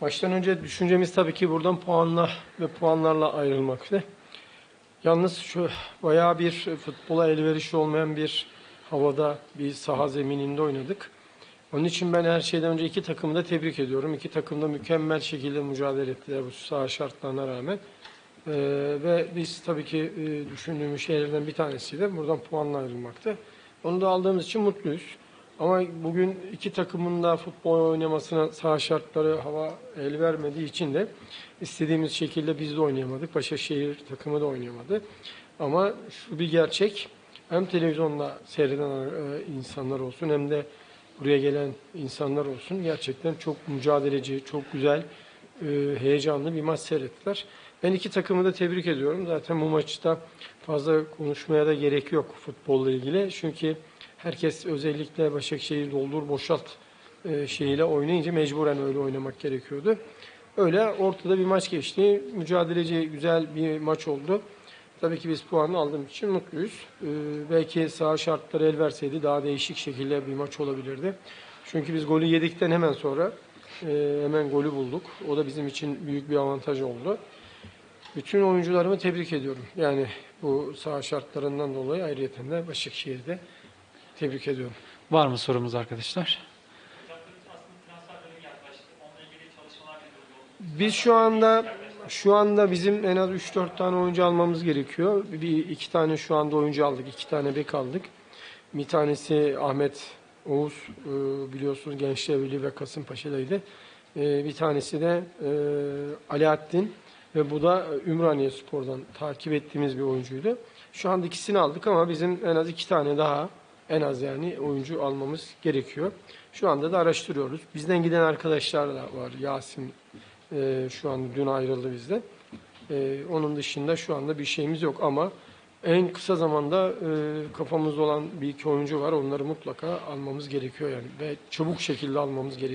Maçtan önce düşüncemiz tabii ki buradan puanla ve puanlarla ayrılmaktı. Yalnız şu bayağı bir futbola elverişli olmayan bir havada, bir saha zemininde oynadık. Onun için ben her şeyden önce iki takımı da tebrik ediyorum. İki takım da mükemmel şekilde mücadele ettiler bu saha şartlarına rağmen. Ee, ve biz tabii ki e, düşündüğümüz şeylerden bir tanesi de buradan puanla ayrılmaktı. Onu da aldığımız için mutluyuz. Ama bugün iki takımın da futbol oynamasına saha şartları hava el vermediği için de istediğimiz şekilde biz de oynayamadık. Başakşehir takımı da oynayamadı. Ama şu bir gerçek. Hem televizyonda seyreden e, insanlar olsun hem de buraya gelen insanlar olsun. Gerçekten çok mücadeleci, çok güzel, e, heyecanlı bir maç seyrettiler. Ben iki takımı da tebrik ediyorum. Zaten bu maçta fazla konuşmaya da gerek yok futbolla ilgili. Çünkü herkes özellikle Başakşehir doldur boşalt e, şeyiyle oynayınca mecburen öyle oynamak gerekiyordu. Öyle ortada bir maç geçti. Mücadeleci güzel bir maç oldu. Tabii ki biz puanı aldığımız için mutluyuz. Ee, belki saha şartları el verseydi daha değişik şekilde bir maç olabilirdi. Çünkü biz golü yedikten hemen sonra e, hemen golü bulduk. O da bizim için büyük bir avantaj oldu. Bütün oyuncularımı tebrik ediyorum. Yani bu saha şartlarından dolayı ayrıyeten de Başakşehir'de tebrik ediyorum. Var mı sorumuz arkadaşlar? Biz şu anda şu anda bizim en az 3-4 tane oyuncu almamız gerekiyor. Bir iki tane şu anda oyuncu aldık, iki tane bek aldık. Bir tanesi Ahmet Oğuz e, biliyorsunuz Gençler Birliği ve Kasımpaşa'daydı. E, Bir tanesi de e, Alaaddin ve bu da Ümraniye Spor'dan takip ettiğimiz bir oyuncuydu. Şu anda ikisini aldık ama bizim en az iki tane daha en az yani oyuncu almamız gerekiyor. Şu anda da araştırıyoruz. Bizden giden arkadaşlar da var. Yasin e, şu an dün ayrıldı bizden. E, onun dışında şu anda bir şeyimiz yok ama en kısa zamanda e, kafamızda olan bir iki oyuncu var. Onları mutlaka almamız gerekiyor yani ve çabuk şekilde almamız gerekiyor.